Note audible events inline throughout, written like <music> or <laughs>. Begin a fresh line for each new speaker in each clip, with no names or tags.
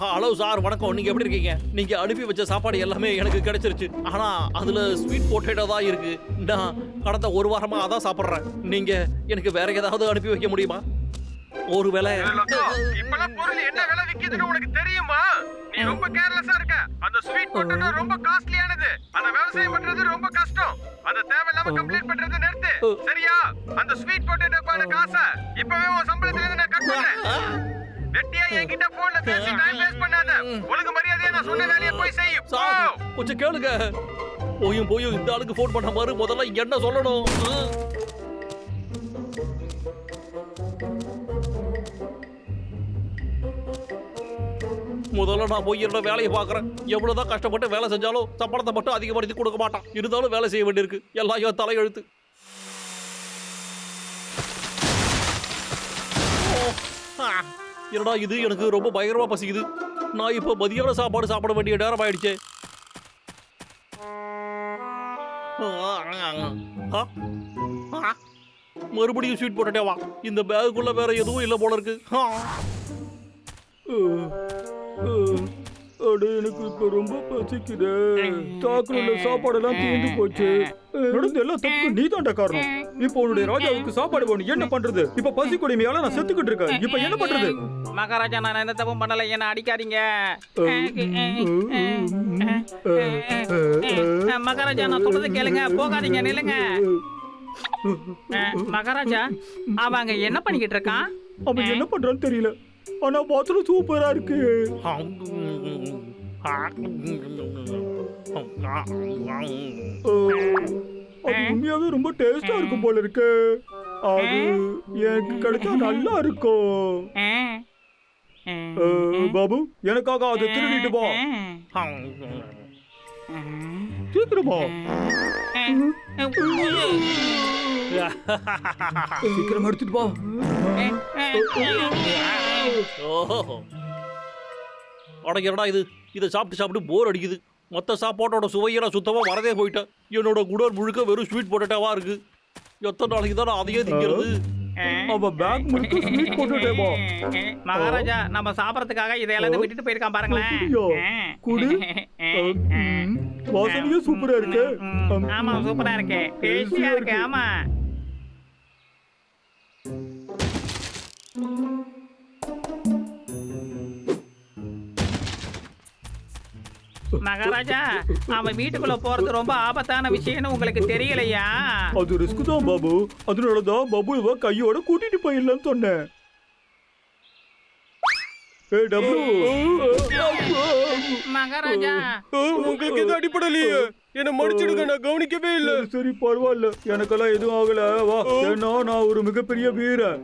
Hello sir வணக்கம். நீங்க எப்படி இருக்கீங்க? நீங்க அனுப்பி வச்ச சாப்பாடு எல்லாமே எனக்கு கிடைச்சிருச்சு. ஆனா அதுல ஸ்வீட் பொட்டேட்டோ தான் இருக்கு. நான் கடந்த ஒரு வாரமா அதான் சாப்பிடுறேன். நீங்க எனக்கு வேற ஏதாவது அனுப்பி வைக்க முடியுமா? ஒருவேளை
இப்பெல்லாம் பொருள் என்ன விலை விக்குதுன்னு உனக்கு தெரியுமா? நீ ரொம்ப கேர்லெஸ்ஸா இருக்க. அந்த ஸ்வீட் பொட்டேட்டோ ரொம்ப காஸ்ட்லியானது அந்த விவசாயம் பண்றது ரொம்ப கஷ்டம். அத தேவையில்லாம கம்ப்ளீட் பண்றது நிறுத்து. சரியா? அந்த ஸ்வீட் பொட்டேட்டோக்கான காசை. இப்பவே உன் சம்பளத்துல இருந்து நான் கட் பண்றேன் வெட்டியா என்கிட்ட போன்ல பேசி டைம் வேஸ்ட் பண்ணாத. ஒழுங்கு மரியாதையா நான் சொன்ன வேலையை போய் செய் போ.
சார் கொஞ்சம் கேளுங்க. போயும் போயும் இந்த ஆளுக்கு ஃபோன் பண்ண மாதிரி முதல்ல என்ன சொல்லணும்? முதல்ல நான் போய் என்னோட வேலையை பார்க்குறேன். எவ்வளவுதான் கஷ்டப்பட்டு வேலை செஞ்சாலும் சம்பளத்தை மட்டும் அதிகப்படுத்தி கொடுக்க மாட்டான். இருந்தாலும் வேலை செய்ய வேண்டியிருக்கு. எல்லாம் என் தலையெழுத்து. ஆ, என்னடா இது? எனக்கு ரொம்ப பயங்கரமா பசிக்குது. நான் இப்போ மதியான சாப்பாடு சாப்பிட வேண்டிய நேரம் ஆயிடுச்சு மறுபடியும் ஸ்வீட் போட்டுட்டே வா. இந்த பேகுக்குள்ள வேற எதுவும் இல்லை போல இருக்கு. ஆ.
அட எனக்கு இப்ப ரொம்ப பசிக்குது. தாக்குல சாப்பாடெல்லாம் தீர்ந்து போச்சு. நடந்த எல்லா தப்புக்கும் நீ தான்டா காரணம். இப்போ உன்னுடைய ராஜாவுக்கு சாப்பாடு வேணும். என்ன பண்றது? இப்ப பசி கொடுமையால நான் செத்துக்கிட்டு இருக்கேன். இப்ப என்ன பண்றது?
மகாராஜா நான் எந்த தப்பும் பண்ணல. என்ன அடிக்காதீங்க. மகாராஜா நான் சொல்றது கேளுங்க. போகாதீங்க. நில்லுங்க. மகாராஜா அவன் அங்க என்ன பண்ணிக்கிட்டு இருக்கான்?
அவன் என்ன பண்றான்னு தெரியல. ஆனா பாத்ரூம் சூப்பரா இருக்கு. அது உண்மையாவே ரொம்ப டேஸ்டா இருக்கும் போல இருக்கு அது எனக்கு கிடைச்சா நல்லா இருக்கும். பாபு எனக்காக அதை திருடிட்டு போ. சீக்கிரமா சீக்கிரம் எடுத்துட்டு போ.
ஓஹோ அட என்னடா இது. இதை சாப்பிட்டு சாப்பிட்டு போர் அடிக்குது. மொத்த சாப்பாட்டோட சுவையெல்லாம் சுத்தமாக வரதே போயிட்டேன் என்னோட குடர் முழுக்க வெறும் ஸ்வீட் பொட்டேட்டாவா இருக்கு. எத்தனை நாளைக்கு தான் அதையே திங்கிறது?
அவ பேக் முழுக்க ஸ்வீட்
மகாராஜா நம்ம சாப்பிடறதுக்காக இதை எல்லாத்தையும் விட்டுட்டு போயிருக்கான் பாருங்களேன்?
குடு. வாசனையே சூப்பரா இருக்கு.
ஆமா சூப்பரா இருக்கு. டேஸ்டியா இருக்கு ஆமா. மகாராஜா அவன் வீட்டுக்குள்ள போறது ரொம்ப ஆபத்தான விஷயம்னு உங்களுக்கு தெரியலையா?
அது ரிஸ்க் தான் பாபு. அதனாலதான் பாபு இவ கையோட கூட்டிட்டு போயிடலாம்னு சொன்னேன்.
மகாராஜா
உங்களுக்கு எதுவும் அடிப்படலையே என்ன மடிச்சிடுங்க நான் கவனிக்கவே இல்ல.
சரி பரவாயில்ல. எனக்கெல்லாம் எதுவும் ஆகல. வா. ஏன்னா நான் ஒரு மிகப்பெரிய வீரன்.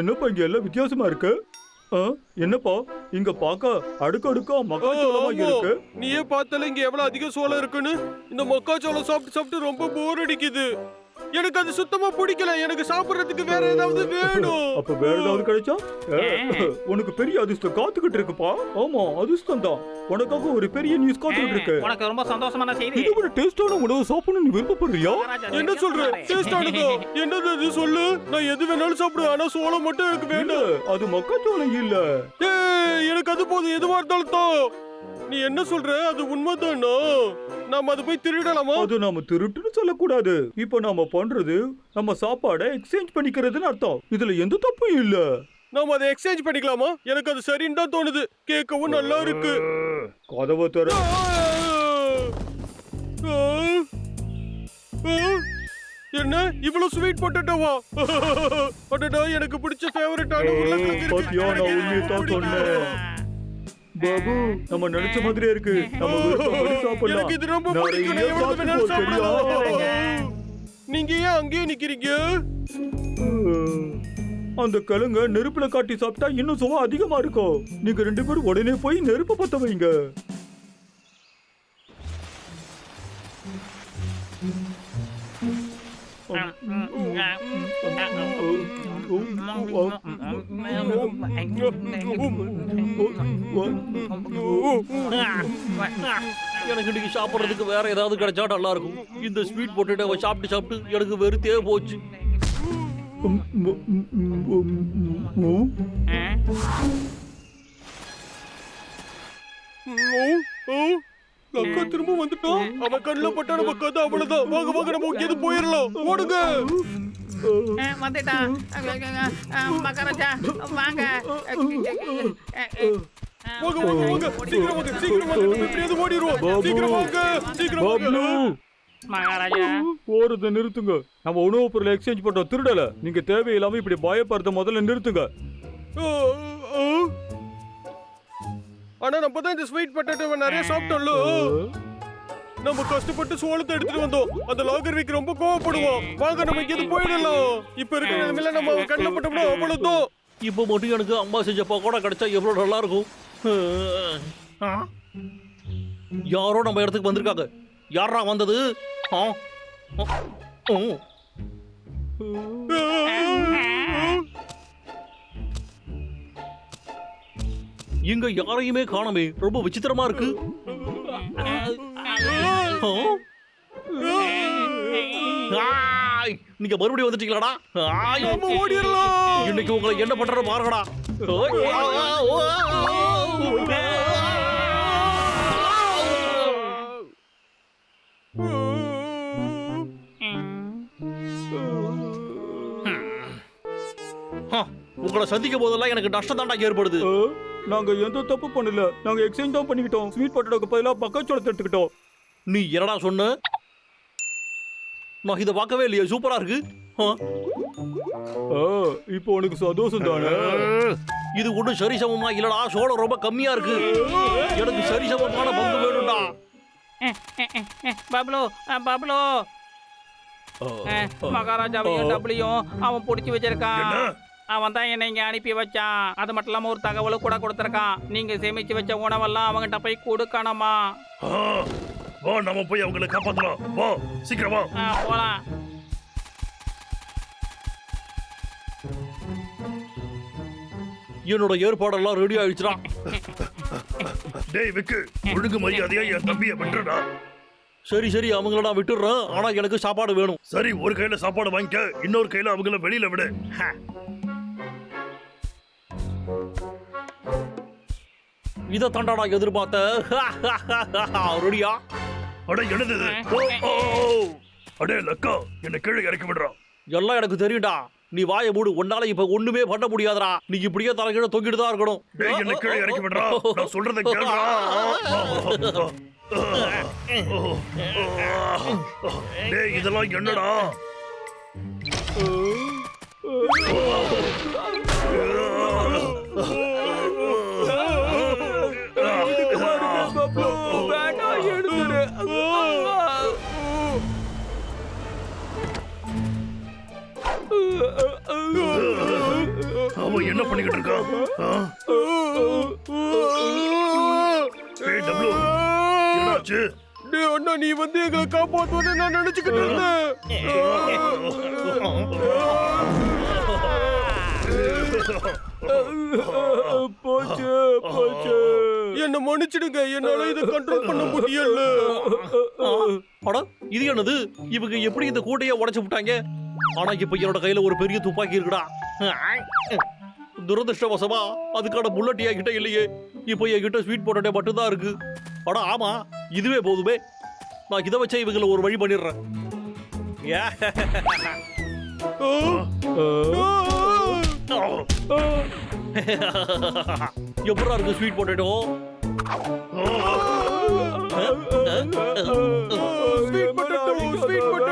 என்னப்பா இங்க எல்லாம் வித்தியாசமா இருக்கு? என்னப்பா? இங்க பார்க்க அடுக்கடுக்கா மக்காச்சோளமா. இருக்கு.
நீயே பார்த்தால இங்க எவ்வளவு அதிக சோளம் இருக்குன்னு? இந்த மக்காச்சோளம் சாப்பிட்டு சாப்பிட்டு ரொம்ப போர் அடிக்குது. எனக்கு அது சுத்தமா பிடிக்கல. எனக்கு சாப்பிடுறதுக்கு வேற ஏதாவது வேணும். <laughs>
அப்ப வேற ஏதாவது கிடைச்சா? உனக்கு பெரிய அதிர்ஷ்டம் காத்துக்கிட்டு இருக்குப்பா. ஆமா அதிர்ஷ்டம் தான். உனக்காக ஒரு பெரிய நியூஸ் காத்துக்கிட்டு இருக்கு.
உனக்கு ரொம்ப சந்தோஷமான செய்தி.
இதை விட டேஸ்டான உணவு சாப்பிடணும் நீ விருப்பப்படுறியா?
என்ன சொல்ற?
சொன்னாரு.
டேஸ்ட் ஆனதோ? என்னது அது சொல்லு. நான் எது வேணாலும் சாப்பிடுவேன். ஆனா சோளம் மட்டும் எனக்கு
இல்ல
வேண்டாம்.
அது மக்காச்சோளம் இல்ல.
எனக்கு அது போதும். எதுவா இருந்தாலும் தான் நீ என்ன சொல்ற? அது உண்மைதானா? நாம அது போய் திருடலாமா?
அது நாம திருட்டுன்னு சொல்லக்கூடாது. இப்ப நாம பண்றது நம்ம சாப்பாடை எக்ஸ்சேஞ்ச் பண்ணிக்கிறதுன்னு அர்த்தம். இதுல எந்த தப்பும் இல்ல.
நாம அதை எக்ஸ்சேஞ்ச் பண்ணிக்கலாமா? எனக்கு அது சரின்னு தான் தோணுது. கேட்கவும் நல்லா இருக்கு.
கதவை தர!
என்ன? இவ்வளவு ஸ்வீட் பொட்டேட்டோவா பொட்டேட்டோ எனக்கு பிடிச்ச ஃபேவரட்டான உருளைக்கிழங்கு இருக்கு.
பாத்தியா, நான் உண்மையை தான். சொன்னேன். பாபு நம்ம நினைச்ச மாதிரியே இருக்கு. நம்ம விருப்பப்படி சாப்பிடலாம்.
எனக்கு இது ரொம்ப பிடிக்கும். நான்
நிறைய
எவ்வளவு வேணாலும்
சாப்பிட்டுக்கோ,
சாப்பிடலாம். நீங்க ஏன் அங்கேயே நிக்கிறீங்க?
அந்த கழுங்க நெருப்புல காட்டி சாப்பிட்டா இன்னும் சுவை அதிகமா இருக்கும் நீங்க ரெண்டு பேரும் உடனே போய் நெருப்பு பத்த வைங்க.
எனக்கு இன்னைக்கு சாப்பிட்றதுக்கு வேற ஏதாவது கிடைச்சா நல்லா இருக்கும் இந்த ஸ்வீட் பொட்டேட்டோவை சாப்பிட்டு சாப்பிட்டு எனக்கு வெறுத்தே போச்சு
ம், ம்.
அக்கா திரும்ப வந்துட்டான் அவன் கண்ணுல பட்டா நம்ம கதை அவ்வளவுதான். வாங்க வாங்க நம்ம இங்க போயிடலாம். ஓடுங்க.
வந்துட்டான் மகாராஜா வாங்க.
வாங்க வாங்க வாங்க. சீக்கிரம் வாங்க சீக்கிரம் வாங்க. நம்ம எப்படியாவது ஓடிடுவோம். சீக்கிரம் வாங்க சீக்கிரம் வாங்க.
மகாராஜா.
போறத நிறுத்துங்க. நம்ம உணவு பொருளை எக்ஸ்சேஞ்ச் பண்றோம். திருடல. நீங்க தேவையில்லாம இப்படி பயப்படுறத முதல்ல நிறுத்துங்க.
ஆனா நம்ம தான் இந்த ஸ்வீட் பொட்டேட்டோவை நிறைய சாப்பிட்டோம்ல. நம்ம கஷ்டப்பட்டு சோளத்தை எடுத்துட்டு வந்தோம். அந்த லாகர் வீக் ரொம்ப கோவப்படுவோம். வாங்க நம்ம இங்க போயிடலாம். இப்ப இருக்கிற நிலைமையில நம்ம அவன் கண்ணில் பட்டோம்னா அவ்வளவுதான்.
இப்போ மட்டும் எனக்கு அம்மா செஞ்ச பக்கோடா கிடைச்சா எவ்வளோ நல்லா இருக்கும்? ஆ? யாரோ நம்ம இடத்துக்கு வந்திருக்காங்க. யாரா வந்தது? ஆ? இங்க யாரையுமே காணோமே ரொம்ப விசித்திரமா இருக்கு நீங்க மறுபடியும் வந்துட்டீங்களாடா
ஓடிடலாம்
இன்னைக்கு உங்களை என்ன பண்றது பாருங்கடா உங்களை சந்திக்கும் போதெல்லாம் எனக்கு நஷ்டம் தாண்டா ஏற்படுது
நாங்க எந்த தப்பு பண்ணல. நாங்க எக்ஸ்சேஞ்ச் தான் பண்ணிக்கிட்டோம். ஸ்வீட் பொட்டேட்டோக்கு பதிலா பக்கச்சோளத்தை எடுத்துக்கிட்டோம்.
நீ என்னடா சொன்ன? நான் இதை பார்க்கவே இல்லையே. சூப்பரா இருக்கு.
இப்போ உனக்கு சந்தோஷம் தானே
இது ஒன்றும் சரிசமமா இல்லடா. சோளம் ரொம்ப கம்மியா இருக்கு. எனக்கு சரிசமமான பங்கு வேணும்டா.
பப்ளு பப்ளு மகாராஜாவையும் டபுளையும் அவன் பிடிச்சி வச்சிருக்கான். அவன் தான் என்னை இங்க அனுப்பி வச்சான். அது மட்டும் இல்லாம ஒரு தகவலும் கூட கொடுத்துருக்கான். நீங்க சேமிச்சு வச்ச உணவெல்லாம் அவங்ககிட்ட போய் கொடுக்கணுமா?
வா நம்ம போய் அவங்கள காப்பாத்தலாம். வா சீக்கிரம் வா.
என்னோட ஏற்பாடெல்லாம் ரெடி ஆயிடுச்சுடா.
டேய் விக்கு ஒழுங்கு மரியாதையா என் தம்பியை விட்டுடா
சரி சரி அவங்கள நான் விட்டுடுறேன். ஆனா எனக்கு சாப்பாடு வேணும்.
சரி ஒரு கையில சாப்பாடு வாங்கிக்க. இன்னொரு கையில அவங்கள வெளியில விடு.
இதை தாண்டாடா எதிர்பார்த்த. <laughs> ரெடியா
அட என்னது இது? ஓ, ஓ, ஓ. அடே லக்கா என்ன கீழே இறக்கி விடுறா.
எல்லாம் எனக்கு தெரியும்டா. நீ வாயை மூடு உன்னால இப்ப ஒண்ணுமே பண்ண முடியாதுடா. நீ இப்படியே தலைகீழ தொங்கிட்டு தான் இருக்கணும்.
டேய் என்ன கீழே இறக்கி விடுறா. நான் சொல்றத கேளுடா. டேய் இதெல்லாம் என்னடா? அவன் என்ன பண்ணிக்கிட்டு இருக்கான் என்னாச்சு?
அண்ணா நீ வந்து எங்களை காப்பாத்துவன்னு நான் நினைச்சுக்கிட்டு இருந்தேன்.
போச்சு போச்சு.
என்ன மன்னிச்சிடுங்க. என்னால இதை கண்ட்ரோல் பண்ண முடியல.
அட இது என்னது? இவங்க எப்படி இந்த கூட்டையை உடைச்சு விட்டாங்க? ஆனா இப்ப என்னோட கையில ஒரு பெரிய துப்பாக்கி இருக்குடா. துரதிருஷ்டவசமா அதுக்கான புல்லட் என்கிட்ட இல்லையே. இப்போ என் கிட்ட ஸ்வீட் பொட்டேட்டோ மட்டும்தான் இருக்கு. அட ஆமா இதுவே போதுமே. நான் இதை வச்சே இவங்களை ஒரு வழி பண்ணிடுறேன். எப்படா இருக்கு sweet potato
sweet potato sweet potato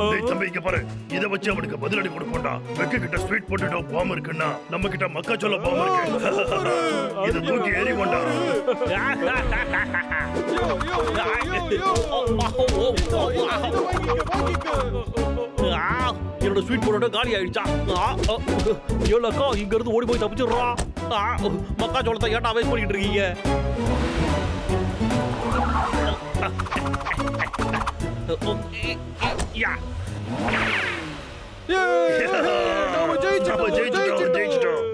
டேய் தம்பி இங்க பாரு. இத வச்சு அவனுக்கு பதிலடி கொடுப்போம்டா வெக்க கிட்ட ஸ்வீட் பொட்டேட்டோ பாம் இருக்குன்னா நம்ம கிட்ட மக்காச்சோள பாம் இருக்கு. இத தூக்கி
என்னோட ஸ்வீட் பொட்டேட்டோ காலி ஆயிடுச்சா? ஏலக்கா இங்க இருந்து ஓடி போய் தப்பிச்சிடுறா. மக்காச்சோளத்தை ஏன்டா வேஸ்ட் பண்ணிட்டு இருக்கீங்க? யா.
நாம ஜெயிச்சிட்டோம்
நம்ம ஜெயிச்சிட்டோம் ஜெயிச்சிட்டோம்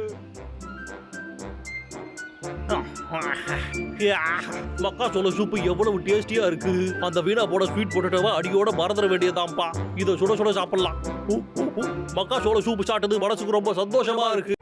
யா, மக்காச்சோள சூப்பு எவ்வளவு டேஸ்டியா இருக்கு? அந்த வீணா போட ஸ்வீட் பொட்டேட்டோவை அடியோட மறந்துட வேண்டியதான்ப்பா. இதை சுட சுட சாப்பிடலாம். ஊ. மக்காச்சோள சூப்பு சாப்பிட்டது மனசுக்கு ரொம்ப சந்தோஷமா இருக்கு.